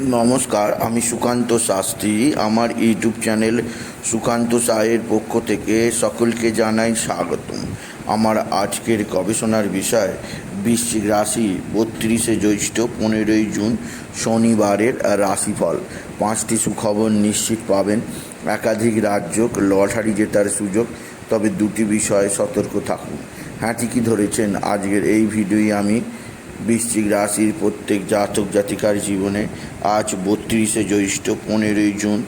নমস্কার, আমি সুকান্ত শাস্ত্রী। আমার ইউটিউব চ্যানেল সুকান্ত সাহের পক্ষ থেকে সকলকে জানাই স্বাগতম। আমার আজকের গবেষণার বিষয়, বৃশ্চিক রাশি বত্রিশে জ্যৈষ্ঠ পনেরোই জুন শনিবারের রাশিফল। পাঁচটি সুখবর নিশ্চিত পাবেন। একাধিক রাজ্য লটারি জেতার সুযোগ, তবে দুটি বিষয়ে সতর্ক থাকুন। হ্যাঁ ঠিকই ধরেছেন। আজকের এই ভিডিওই আমি বৃশ্চিক রাশির প্রত্যেক জাতক জাতিকার জীবনে আজ বত্রিশে জ্যৈষ্ঠ পনেরোই জুন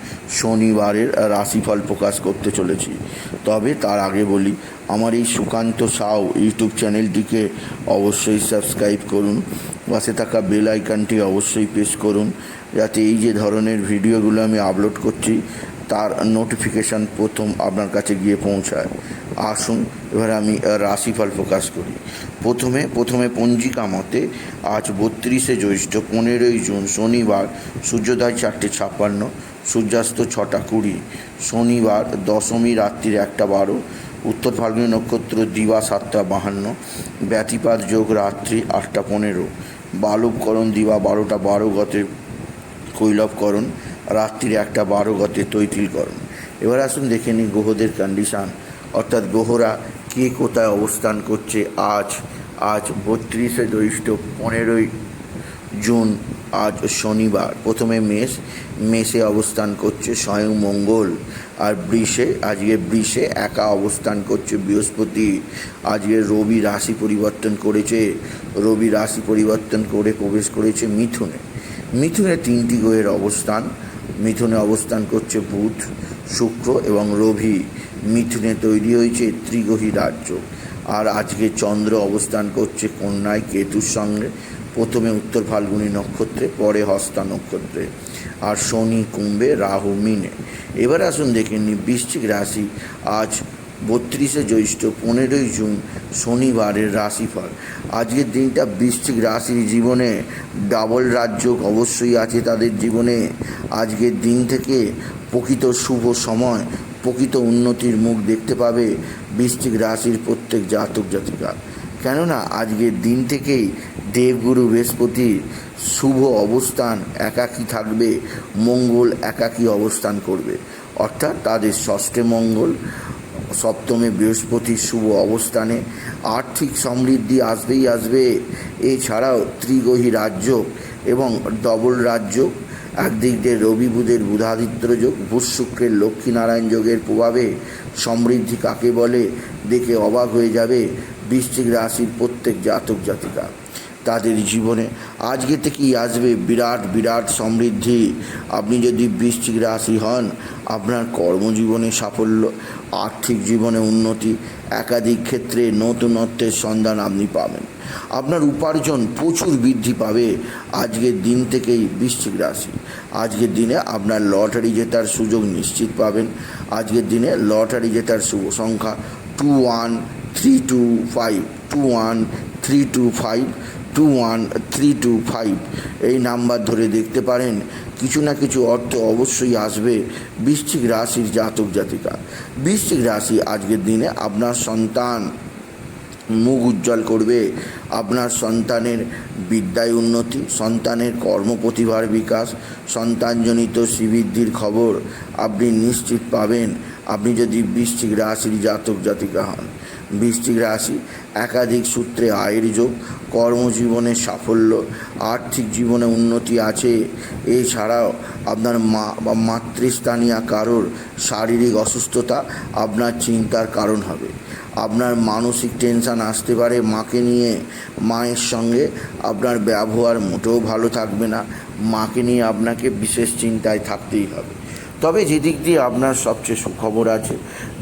শনিবারের রাশিফল প্রকাশ করতে চলেছি। তবে তার আগে বলি, আমার এই সুকান্ত সাউ ইউটিউব চ্যানেলটিকে অবশ্যই সাবস্ক্রাইব করুন। পাশে থাকা বেল আইকনটি অবশ্যই প্রেস করুন। যাতে এই যে ধরনের ভিডিওগুলো আমি আপলোড করছি তার নোটিফিকেশান প্রথম আপনার কাছে গিয়ে পৌঁছায়। আসুন, এবার আমি রাশিফল প্রকাশ করি। প্রথমে প্রথমে পঞ্জিকা মতে আজ বত্রিশে জ্যৈষ্ঠ, পনেরোই জুন, শনিবার, সূর্যোদয় চারটে ছাপ্পান্ন, সূর্যাস্ত ছটা কুড়ি, শনিবার দশমী রাত্রির একটা বারো, উত্তর ফাল্গুনী নক্ষত্র দিবা সাতটা বাহান্ন, ব্যতিপাত যোগ রাত্রি আটটা পনেরো, বালবকরণ দিবা বারোটা বারো গতে কৈলবকরণ রাত্রির একটা বারো গতে তৈতিল তৈতিলকরণ এবার আসুন দেখে নিই গ্রহদের কন্ডিশান অর্থাৎ গ্রহরা কে কোথায় অবস্থান করছে আজ? আজ বত্রিশে জ্যৈষ্ঠ পনেরোই জুন, আজ শনিবার। প্রথমে মেষ, মেষে অবস্থান করছে স্বয়ং মঙ্গল। আর বৃষে, আজকে বৃষে একা অবস্থান করছে বৃহস্পতি। আজকে রবি রাশি পরিবর্তন করেছে। রবি রাশি পরিবর্তন করে প্রবেশ করেছে মিথুনে। মিথুনে তিনটি গ্রহের অবস্থান। মিথুনে অবস্থান করছে বুধ, শুক্র এবং রবি। মিথুনে তৈরি হয়েছে ত্রিগহী রাজ্য। আর আজকে চন্দ্র অবস্থান করছে কন্যায় কেতুর সঙ্গে। প্রথমে উত্তর ফাল্গুনী নক্ষত্রে, পরে হস্তা নক্ষত্রে। আর শনি কুম্ভে রাহু মিনে। এবার আসুন দেখে নিই, বৃশ্চিক রাশি আজ বত্রিশে জ্যৈষ্ঠ, পনেরোই জুন শনিবারের রাশিফল। আজকের দিনটা বৃশ্চিক রাশির জীবনে ডাবল রাজ্য অবশ্যই আছে তাদের জীবনে। আজকের দিন থেকে প্রকৃত শুভ সময়, প্রকৃত উন্নতির মুখ দেখতে পাবে বৃশ্চিক রাশির প্রত্যেক জাতক জাতিকা। কেননা আজকের দিন থেকেই দেবগুরু বৃহস্পতির শুভ অবস্থান একাকী থাকবে, মঙ্গল একাকী অবস্থান করবে। অর্থাৎ তাদের ষষ্ঠে মঙ্গল সপ্তমে বৃহস্পতির শুভ অবস্থানে আর্থিক সমৃদ্ধি আসবেই আসবে। এছাড়াও ত্রিগ্রহী রাজ্য এবং ডবল রাজ্য, একদিক দিয়ে রবি বুধের বুধাদিত্য যোগ, বুধ শুক্রের লক্ষ্মীনারায়ণ যোগের প্রভাবে সমৃদ্ধি কাকে বলে দেখে অবাক হয়ে যাবে বৃশ্চিক রাশির প্রত্যেক জাতক জাতিকা। তাদের জীবনে আজকে থেকেই আসবে বিরাট বিরাট সমৃদ্ধি। আপনি যদি বৃশ্চিক রাশি হন আপনার কর্মজীবনে সাফল্য, আর্থিক জীবনে উন্নতি, একাধিক ক্ষেত্রে নতুনত্বের সন্ধান আপনি পাবেন। আপনার উপার্জন প্রচুর বৃদ্ধি পাবে আজকের দিন থেকেই বৃশ্চিক রাশি। আজকের দিনে আপনার লটারি জেতার সুযোগ নিশ্চিত পাবেন। আজকের দিনে লটারি জেতার শুভ সংখ্যা two one three two five two one three two five two one three two five এই নাম্বার ধরে দেখতে পারেন কিছু না কিছু অর্থ অবশ্যই আসবে বৃশ্চিক রাশির জাতক জাতিকা। বৃশ্চিক রাশি আজকের দিনে আপনার সন্তান মুখ উজ্জ্বল করবে, আপনার সন্তানের বিদ্যায় উন্নতি, সন্তানের কর্মপ্রতিভার বিকাশ, সন্তানজনিত শ্রীবৃদ্ধির খবর আপনি নিশ্চিত পাবেন। আপনি যদি বৃশ্চিক রাশির জাতক জাতিকা হন বৃশ্চিক রাশি, একাধিক সূত্রে আয়ের যোগ, কর্মজীবনে সাফল্য, আর্থিক জীবনে উন্নতি আছে। এছাড়াও আপনার মা, বা মাতৃস্থানীয় কারোর শারীরিক অসুস্থতা আপনার চিন্তার কারণ হবে। আপনার মানসিক টেনশান আসতে পারে, মাকে নিয়ে, মায়ের সঙ্গে আপনার ব্যবহার মোটেও ভালো থাকবে না। মাকে নিয়ে আপনাকে বিশেষ চিন্তায় থাকতেই হবে। তবে যেদিক দিয়ে আপনার সবচেয়ে সুখবর আছে,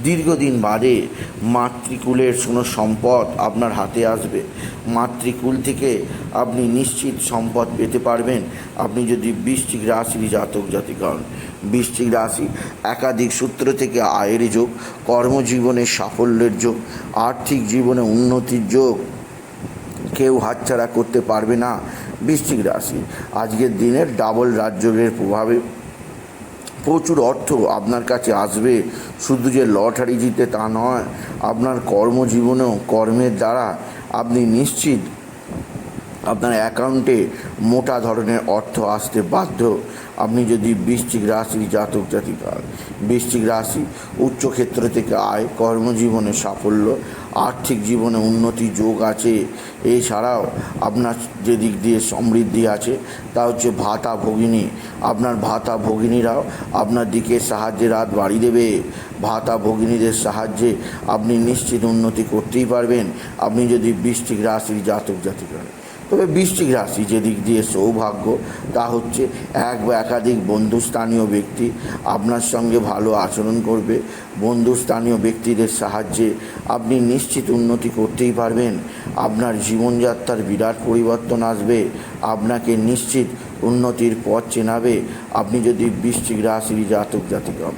দীর্ঘদিন বাদে মাতৃকুলের কোনো সম্পদ আপনার হাতে আসবে। মাতৃকুল থেকে আপনি নিশ্চিত সম্পদ পেতে পারবেন। আপনি যদি বৃশ্চিক রাশির জাতক জাতিকা হন। বৃশ্চিক রাশি একাধিক সূত্র থেকে আয়ের যোগ, কর্মজীবনে সাফল্যের যোগ, আর্থিক জীবনে উন্নতির যোগ। কেউ হাতছাড়া করতে পারবে না বৃশ্চিক রাশি। আজকের দিনের ডাবল রাজযোগের প্রভাবে প্রচুর অর্থ আপনার কাছে আসবে। শুধু যে লটারি জিতে তা নয়, আপনার কর্মজীবনেও, কর্মের দ্বারা আপনি নিশ্চিত আপনার অ্যাকাউন্টে মোটা ধরনের অর্থ আসতে বাধ্য। আপনি যদি বৃশ্চিক রাশি জাতক জাতিকা বৃশ্চিক রাশি উচ্চক্ষেত্র থেকে আয়, কর্মজীবনে সাফল্য আর্থিক জীবনে উন্নতি, যোগ আছে। এছাড়াও আপনার যে দিক দিয়ে সমৃদ্ধি আছে, তা হচ্ছে ভাতা ভগিনী। আপনার ভাতা ভগিনীরাও আপনার দিকে সাহায্যে রাত বাড়িয়ে দেবে। ভাতা ভগিনীদের সাহায্যে আপনি নিশ্চিত উন্নতি করতেই পারবেন। আপনি যদি বৃষ্টিক রাশির জাতক জাতিকা। তবে বৃশ্চিক রাশি যে দিক দিয়ে সৌভাগ্য, তা হচ্ছে এক বা একাধিক বন্ধুস্থানীয় ব্যক্তি আপনার সঙ্গে ভালো আচরণ করবে। বন্ধুস্থানীয় ব্যক্তিদের সাহায্যে আপনি নিশ্চিত উন্নতি করতেই পারবেন। আপনার জীবনযাত্রার বিরাট পরিবর্তন আসবে। আপনাকে নিশ্চিত উন্নতির পথ চেনাবে। আপনি যদি বৃশ্চিক রাশির জাতক জাতিকা,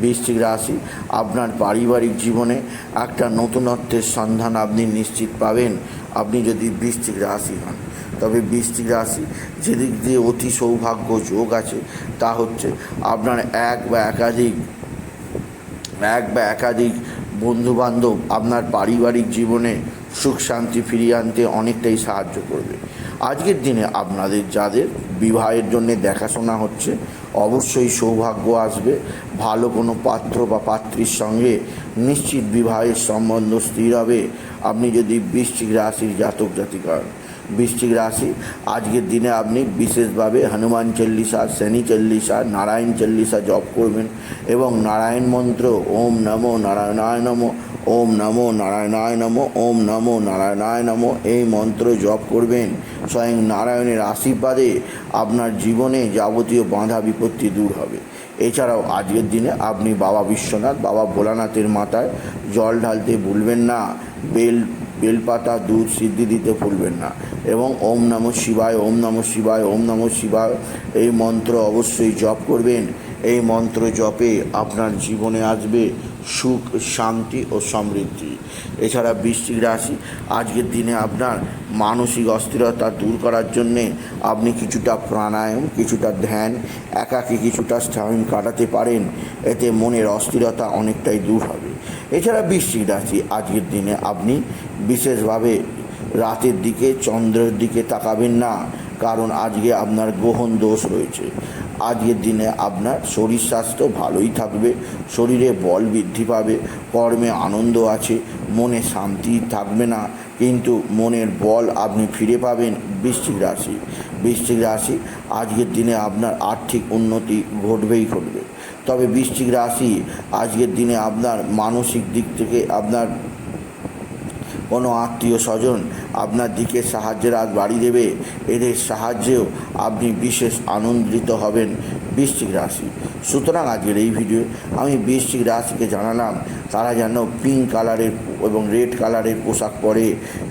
বৃশ্চিক রাশি আপনার পারিবারিক জীবনে একটা নতুনত্বের সন্ধান আপনি নিশ্চিত পাবেন। আপনি যদি বৃশ্চিক রাশি হন, তবে বৃশ্চিক রাশি যেদিক দিয়ে অতি সৌভাগ্য যোগ আছে, তা হচ্ছে আপনার এক বা একাধিক, এক বা একাধিক বন্ধুবান্ধব আপনার পারিবারিক জীবনে সুখ শান্তি ফিরিয়ে আনতে অনেকটাই সাহায্য করবে। আজকের দিনে আপনাদের যাদের বিবাহের জন্য দেখাশোনা হচ্ছে, অবশ্যই সৌভাগ্য আসবে। ভালো কোনো পাত্র বা পাত্রীর সঙ্গে নিশ্চিত বিবাহের সম্বন্ধ স্থির হবে। আপনি যদি বৃশ্চিক রাশির জাতক জাতিকা হন। বৃশ্চিক রাশি, আজকের দিনে আপনি বিশেষভাবে হনুমান চল্লিশা, শনি চল্লিশা, নারায়ণ চল্লিশা জপ করবেন এবং নারায়ণ মন্ত্র, ওম নমো নারায়ণায় নমো, ওম নমো নারায়ণায় নমো, ওম নমো নারায়ণায় নমো এই মন্ত্র জপ করবেন স্বয়ং নারায়ণের আশীর্বাদে আপনার জীবনে যাবতীয় বাঁধা বিপত্তি দূর হবে এছাড়াও আজকের দিনে আপনি বাবা বিশ্বনাথ, বাবা ভোলানাথের মাথায় জল ঢালতে ভুলবেন না, বেল, বেলপাতা, দুধ সিদ্ধি দিতে ভুলবেন না এবং ওম নম শিবায়, ওম নম শিবায়, ওম নম শিবায় এই মন্ত্র অবশ্যই জপ করবেন। এই মন্ত্র জপে আপনার জীবনে আসবে। সুখ, শান্তি ও সমৃদ্ধি। এছাড়া বৃশ্চিক রাশি, আজকের দিনে আপনার মানসিক অস্থিরতা দূর করার জন্যে আপনি কিছুটা প্রাণায়াম, কিছুটা ধ্যান, একাকী কিছুটা টাইম কাটাতে পারেন। এতে মনের অস্থিরতা অনেকটাই দূর হবে। এছাড়া বৃশ্চিক রাশি, আজকের দিনে আপনি বিশেষভাবে রাতের দিকে, চন্দ্রের দিকে তাকাবেন না, কারণ আজকে আপনার গ্রহণ দোষ রয়েছে। আজকের দিনে আপনার শরীর স্বাস্থ্য ভালোই থাকবে, শরীরে বল বৃদ্ধি পাবে, কর্মে আনন্দ আছে, মনে শান্তি থাকবে না, কিন্তু মনের বল আপনি ফিরে পাবেন বৃশ্চিক রাশি। বৃশ্চিক রাশি আজকের দিনে আপনার আর্থিক উন্নতি ঘটবেই ঘটবে। তবে বৃশ্চিক রাশি আজকের দিনে আপনার মানসিক দিক থেকে আপনার কোনো আত্মীয় স্বজন আপনার দিকে সাহায্যের হাত বাড়িয়ে দেবে এদের সাহায্যেও আপনি বিশেষ আনন্দিত হবেন বৃশ্চিক রাশি। সুতরাং আজকের এই ভিডিও আমি বৃশ্চিক রাশিকে জানালাম, তারা যেন পিঙ্ক কালারের এবং রেড কালারের পোশাক পরে,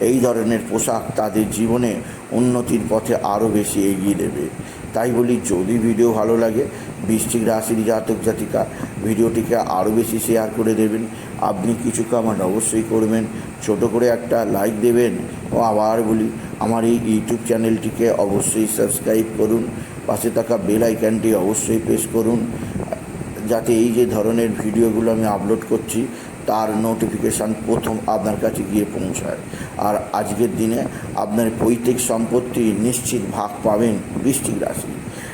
এই ধরনের পোশাক তাদের জীবনে উন্নতির পথে আরও বেশি এগিয়ে দেবে। তাই বলি, যদি ভিডিও ভালো লাগে বৃশ্চিক রাশির জাতক জাতিকা, ভিডিওটিকে আরও বেশি শেয়ার করে দেবেন। আপনি কিছু কমেন্ট অবশ্যই করবেন। ছোট করে একটা লাইক দেবেন। ও আবার বলি, আমার এই ইউটিউব চ্যানেলটিকে অবশ্যই সাবস্ক্রাইব করুন। পাশে থাকা বেল আইকনটি অবশ্যই প্রেস করুন। যাতে এই যে ধরনের ভিডিওগুলো আমি আপলোড করছি, তার নোটিফিকেশান প্রথম আপনার কাছে গিয়ে পৌঁছায়। আর আজকের দিনে আপনার পৈতৃক সম্পত্তি নিশ্চিত ভাগ পাবেন বৃষ্টিক রাশি।